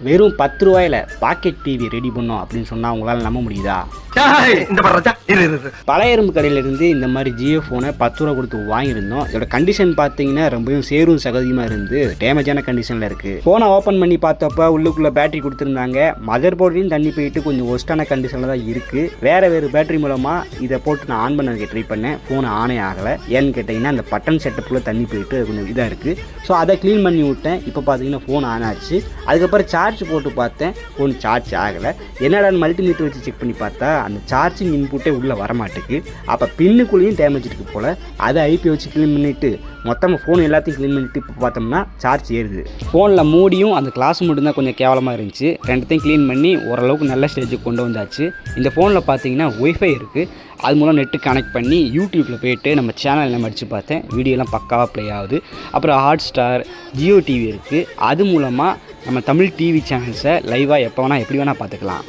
வெறும் பத்து ரூபாயில பாக்கெட் டிவி ரெடி பண்ணோம் அப்படின்னு சொன்னால் உங்களால் நம்ப முடியுதா? பழைய எறும்பு கடையிலேருந்து இந்த மாதிரி ஜியோ ஃபோனை பத்து ரூபா கொடுத்து வாங்கியிருந்தோம். இதோட கண்டிஷன் பார்த்தீங்கன்னா ரொம்பவும் சேரும் சகதியமாக இருந்து டேமேஜான கண்டிஷனில் இருக்குது ஃபோனை ஓப்பன் பண்ணி பார்த்தப்ப உள்ளுக்குள்ளே பேட்டரி கொடுத்துருந்தாங்க. மதர் போர்ட்லையும் தண்ணி போயிட்டு கொஞ்சம் ஒஸ்டான கண்டிஷனில் தான் இருக்குது வேறு வேறு பேட்டரி மூலமாக இதை போட்டு நான் ஆன் பண்ணதுக்கு ட்ரை பண்ணேன். ஃபோன் ஆனே ஆகலை. ஏன்னு கேட்டிங்கன்னா அந்த பட்டன் செட்டப்புக்குள்ளே தண்ணி போயிட்டு கொஞ்சம் இதாக இருக்குது ஸோ அதை க்ளீன் பண்ணி விட்டேன். இப்போ பார்த்தீங்கன்னா ஃபோன் ஆன் ஆச்சு. அதுக்கப்புறம் சார்ஜ் போட்டு பார்த்தேன். ஃபோன் சார்ஜ் ஆகலை. என்னடான்னு மல்டிமீட்டர் வச்சு செக் பண்ணி பார்த்தா அந்த சார்ஜிங் இன்புட்டே உள்ளே வரமாட்டேக்கு. அப்போ பின்னுக்குள்ளேயும் டேமேஜ் இருக்குது போல் அதை ஐபி வச்சு க்ளீன் பண்ணிவிட்டு மொத்தமாக ஃபோன் எல்லாத்தையும் க்ளீன் பண்ணிட்டு இப்போ பார்த்தோம்னா சார்ஜ் ஏறுது. ஃபோனில் மூடியும் அந்த கிளாஸ் மட்டும்தான் கொஞ்சம் கேவலமாக இருந்துச்சு. ரெண்டுத்தையும் க்ளீன் பண்ணி ஓரளவுக்கு நல்ல ஸ்டேஜுக்கு கொண்டு வந்தாச்சு. இந்த ஃபோனில் பார்த்தீங்கன்னா ஒய்ஃபை இருக்குது அது மூலம் நெட்டு கனெக்ட் பண்ணி யூடியூப்பில் போயிட்டு நம்ம சேனல் நம்ம அடித்து பார்த்தேன். வீடியோலாம் பக்காவாக ப்ளே ஆகுது. அப்புறம் ஹாட் ஸ்டார் ஜியோ டிவி இருக்குது அது மூலமாக நம்ம தமிழ் டிவி சேனல்ஸை லைவாக எப்போ வேணால் எப்படி வேணால் பார்த்துக்கலாம்.